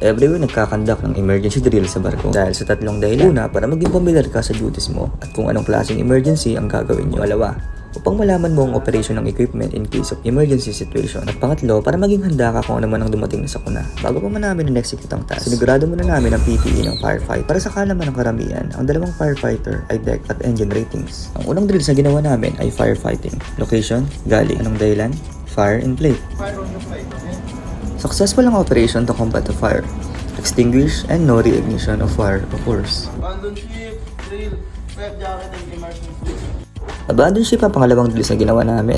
Everywhere nagkakandak ng emergency drill sa barko dahil sa tatlong dahilan. Una, para maging familiar ka sa duties mo at kung anong klaseng emergency ang gagawin nyo. Pangalawa, upang malaman mo ang operation ng equipment in case of emergency situation. At pangatlo, para maging handa ka kung ano man ang dumating na sakuna. Bago pa man namin in-execute ang task, sinigurado muna namin ang PPE ng firefight. Para sa kalaman ng karamihan, ang dalawang firefighter ay deck at engine ratings. Ang unang drills na ginawa namin ay firefighting. Location, gali. Anong dahilan? Fire in plate. Successful ang operation to combat the fire. Extinguish and no reignition of fire occurs. Abandon ship, drill, prep jacket, and emergency. Abandon ship ang pangalawang drills na ginawa namin.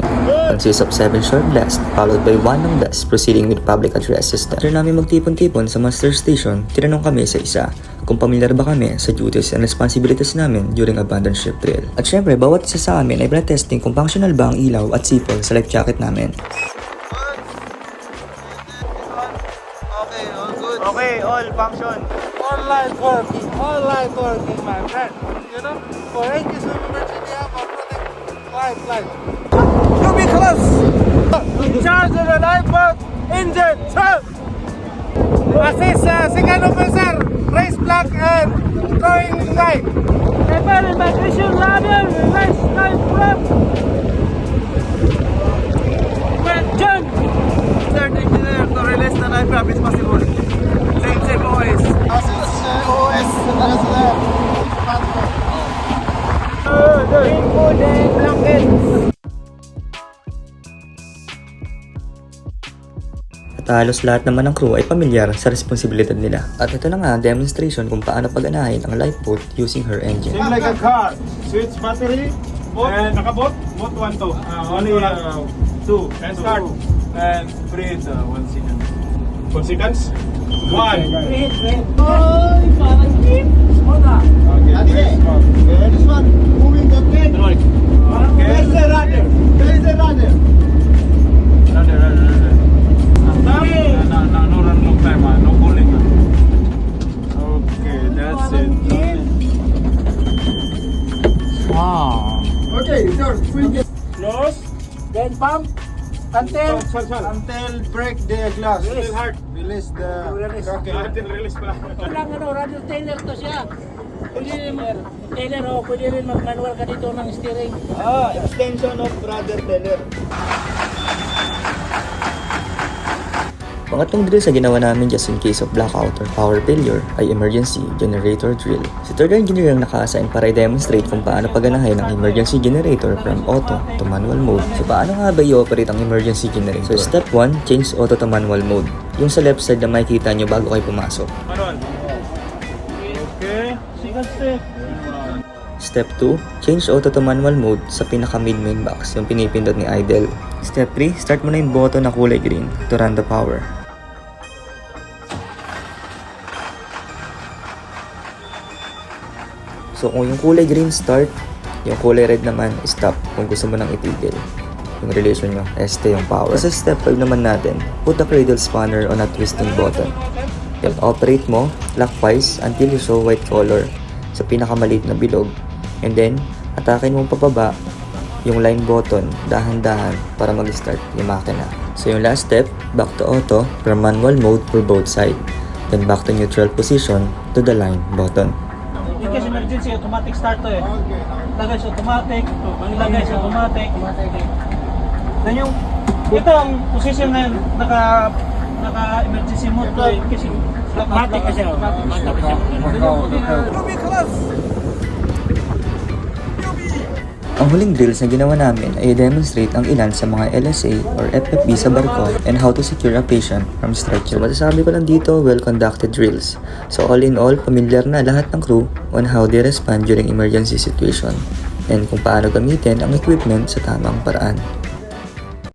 Consists of 7 short blasts, followed by 1 long blast, proceeding with public address system. After namin magtipon-tipon sa master station, tinanong kami sa isa kung pamilyar ba kami sa duties and responsibilities namin during abandon ship drill. At syempre, bawat isa sa amin ay pinatesting kung functional ba ang ilaw at sipol sa life jacket namin. Okay, all good. Okay, all function. All light working, all light working, my friend. You know, for any case of emergency, have a protect life, life. You be close. Charge of the lifeboat, engine, turn. Assist uh, second officer, raise flag and throwing light. Level evacuation ladder, release At halos lahat naman ng crew ay pamilyar sa responsibilidad nila. At ito na nga ang demonstration kung paano pag-anahin ang lifeboat using her engine. Same like a car. Switch battery. And nakabot. Bot 1 to. Uh, only uh, 2. And start. And breathe uh, 1 second. 1 seconds? 1. Wait, wait. Oy, parang. Moda. Okay. Wow. Okay, sir. Close. Then pump until until break the glass. Release hard. Release the Release. rocket. Until release pala. Walang ano, radio Taylor to siya. Pwede rin, Taylor, oh, pwede rin mag-manual ka dito ng steering. Ah, extension of brother Teller. Pangatlong drill sa ginawa namin just in case of blackout or power failure ay emergency generator drill. Si third engineer ang naka-assign para i-demonstrate kung paano paganahin ang emergency generator from auto to manual mode. So paano nga ba i-operate ang emergency generator? So step 1, change auto to manual mode. Yung sa left side na makikita nyo bago kayo pumasok. Manual. Okay. Second step. Step 2, change auto to manual mode sa pinaka mid main box, yung pinipindot ni idle. Step 3, start mo na yung button na kulay green to run the power. So kung yung kulay green start, yung kulay red naman stop kung gusto mo nang itigil. Yung relation nyo, este yung power. Sa step 5 naman natin, put the cradle spanner on a twisting button. Then operate mo clockwise until you show white color sa pinakamaliit na bilog. And then, atakin mo pababa yung line button dahan-dahan para mag-start yung makina. So yung last step, back to auto from manual mode for both side. Then back to neutral position to the line button. Emergency, automatic start to eh. Lagay sa automatic, lagay sa automatic. Then yung, ito ang position na yun, naka, naka emergency mode to eh. Kasi automatic kasi oh. Automatic kasi. Ang huling drills na ginawa namin ay demonstrate ang ilan sa mga LSA or FFB sa barko and how to secure a patient from stretcher. So masasabi ko lang dito, well-conducted drills. So all in all, familiar na lahat ng crew on how they respond during emergency situation and kung paano gamitin ang equipment sa tamang paraan.